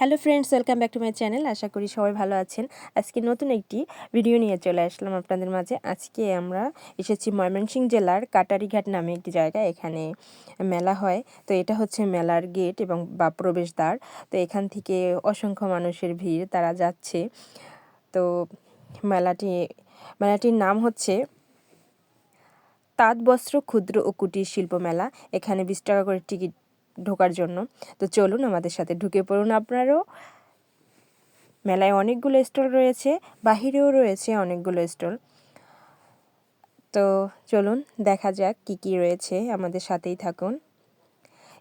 Hello friends, welcome back to my channel. আশা করি সবাই ভালো আছেন। আজকে নতুন একটি ভিডিও নিয়ে চলে আসলাম আপনাদের মাঝে। আজকে আমরা এসেছি ময়মনসিংহ জেলার কাটারিঘাট নামে একটি জায়গা এখানে মেলা হয়। তো এটা হচ্ছে মেলার গেট এবং বা প্রবেশদ্বার। তো এখান থেকে অসংখ্য মানুষের ভিড়, তারা যাচ্ছে। তো মেলাটি, মেলাটির নাম হচ্ছে তাঁত বস্ত্র ক্ষুদ্র ও কুটির শিল্প মেলা। এখানে বিশ টাকা করে টিকিট ঢোকার জন্য। তো চলুন আমাদের সাথে ঢুকে পড়ুন আপনারাও। মেলায় অনেকগুলো স্টল রয়েছে, বাহিরেও রয়েছে অনেকগুলো স্টল। তো চলুন দেখা যাক কি কি রয়েছে আমাদের সাথেই থাকুন।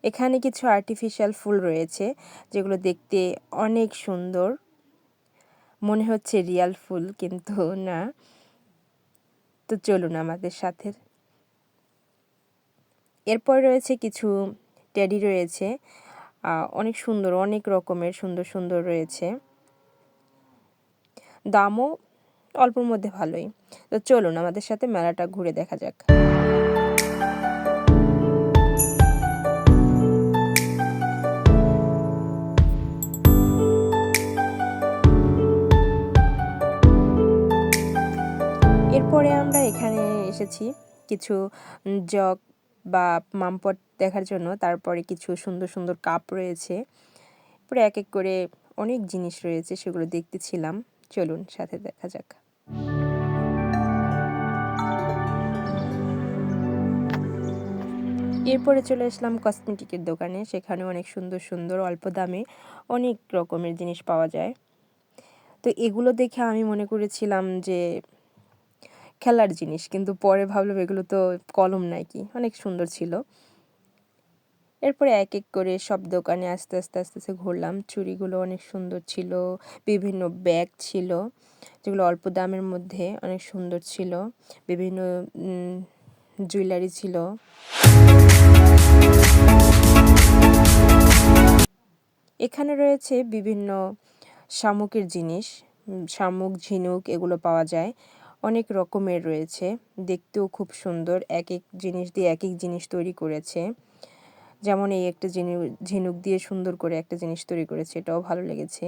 এখানে কিছু আর্টিফিশিয়াল ফুল রয়েছে, যেগুলো দেখতে অনেক সুন্দর। মনে হচ্ছে রিয়াল ফুল, কিন্তু না। তো চলুন আমাদের সাথে। এরপর রয়েছে কিছু টেডি রয়েছে। অনেক সুন্দর, অনেক রকমের সুন্দর সুন্দর রয়েছে। দামও অল্পর মধ্যে ভালোই। তো চলুন, আমাদের সাথে মেলাটা ঘুরে দেখা যাক। এরপরে আমরা এখানে এসেছি কিছু জগ বা মামপট দেখার জন্য তারপরে কিছু সুন্দর সুন্দর কাপ রয়েছে। পরে এক এক করে অনেক জিনিস রয়েছে সেগুলো দেখতেছিলাম। চলুন সাথে দেখা যাক। এরপরে চলে আসলাম কসমেটিকের দোকানে। সেখানে অনেক সুন্দর সুন্দর, অল্প দামে অনেক রকমের জিনিস পাওয়া যায়। তো এগুলো দেখে আমি মনে করেছিলাম যে খেলার জিনিস, কিন্তু পরে ভাবলাম এগুলো তো কলম নাকি, অনেক সুন্দর ছিল। এরপরে এক এক করে সব দোকানে আস্তে আস্তে আস্তে আস্তে ঘুরলাম। চুড়িগুলো অনেক সুন্দর ছিল, বিভিন্ন ব্যাগ ছিল, যেগুলো অল্প দামের মধ্যে অনেক সুন্দর ছিল, বিভিন্ন জুয়েলারি ছিল। এখানে রয়েছে বিভিন্ন শামুকের জিনিস শামুক, ঝিনুক এগুলো পাওয়া যায়। অনেক রকমের রয়েছে। দেখতেও খুব সুন্দর। এক এক জিনিস দিয়ে এক এক জিনিস তৈরি করেছে। যেমন এই একটা ঝিনুক দিয়ে সুন্দর করে একটা জিনিস তৈরি করেছে। এটাও ভালো লেগেছে।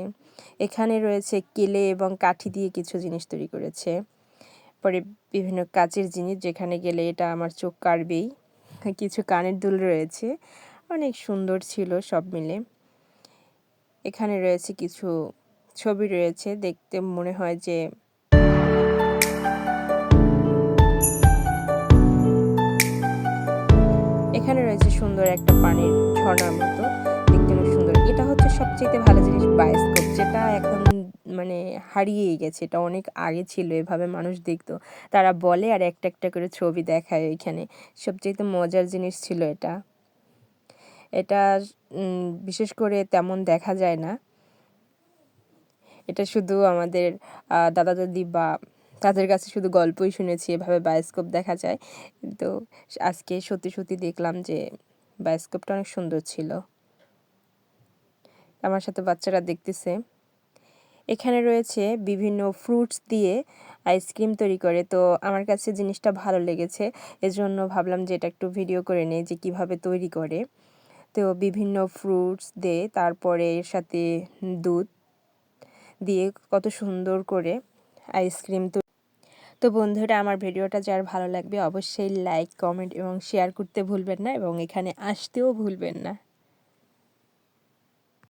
এখানে রয়েছে কেলে এবং কাঠি দিয়ে কিছু জিনিস তৈরি করেছে। পরে বিভিন্ন কাচের জিনিস, যেখানে গেলে এটা আমার চোখ কাড়বেই কিছু কানের দুল রয়েছে। অনেক সুন্দর ছিল সব মিলে। এখানে রয়েছে কিছু ছবি রয়েছে। দেখতে মনে হয় যে সুন্দর একটা পানির ঝর্ণার মতো। দেখতে অনেক সুন্দর। এটা হচ্ছে সবচেয়ে ভালো জিনিস বায়োস্কোপ যেটা এখন মানে হারিয়েই গেছে। এটা অনেক আগে ছিল, এভাবে মানুষ দেখতো। তারা বলে আর একটা একটা করে ছবি দেখায় ওইখানে। সবচেয়ে মজার জিনিস ছিল এটা। এটা বিশেষ করে তেমন দেখা যায় না। এটা শুধু আমাদের দাদা দাদি বা তাদের কাছে শুধু গল্পই শুনেছি, এভাবে বায়োস্কোপ দেখা যায়। কিন্তু আজকে সত্যি সত্যি দেখলাম যে বায়োস্কোপটা অনেক সুন্দর ছিল। আমার সাথে বাচ্চারা দেখতেছে। এখানে রয়েছে বিভিন্ন ফ্রুটস দিয়ে আইসক্রিম তৈরি করে। তো আমার কাছে জিনিসটা ভালো লেগেছে। এজন্য ভাবলাম যে এটা একটু ভিডিও করে নেই যে কীভাবে তৈরি করে। তো বিভিন্ন ফ্রুটস দিয়ে তারপরে এর সাথে দুধ দিয়ে কত সুন্দর করে আইসক্রিম তো বন্ধুরা, আমার ভিডিওটা যার ভালো লাগবে অবশ্যই লাইক কমেন্ট এবং শেয়ার করতে ভুলবেন না এবং এখানে আসতেও ভুলবেন না।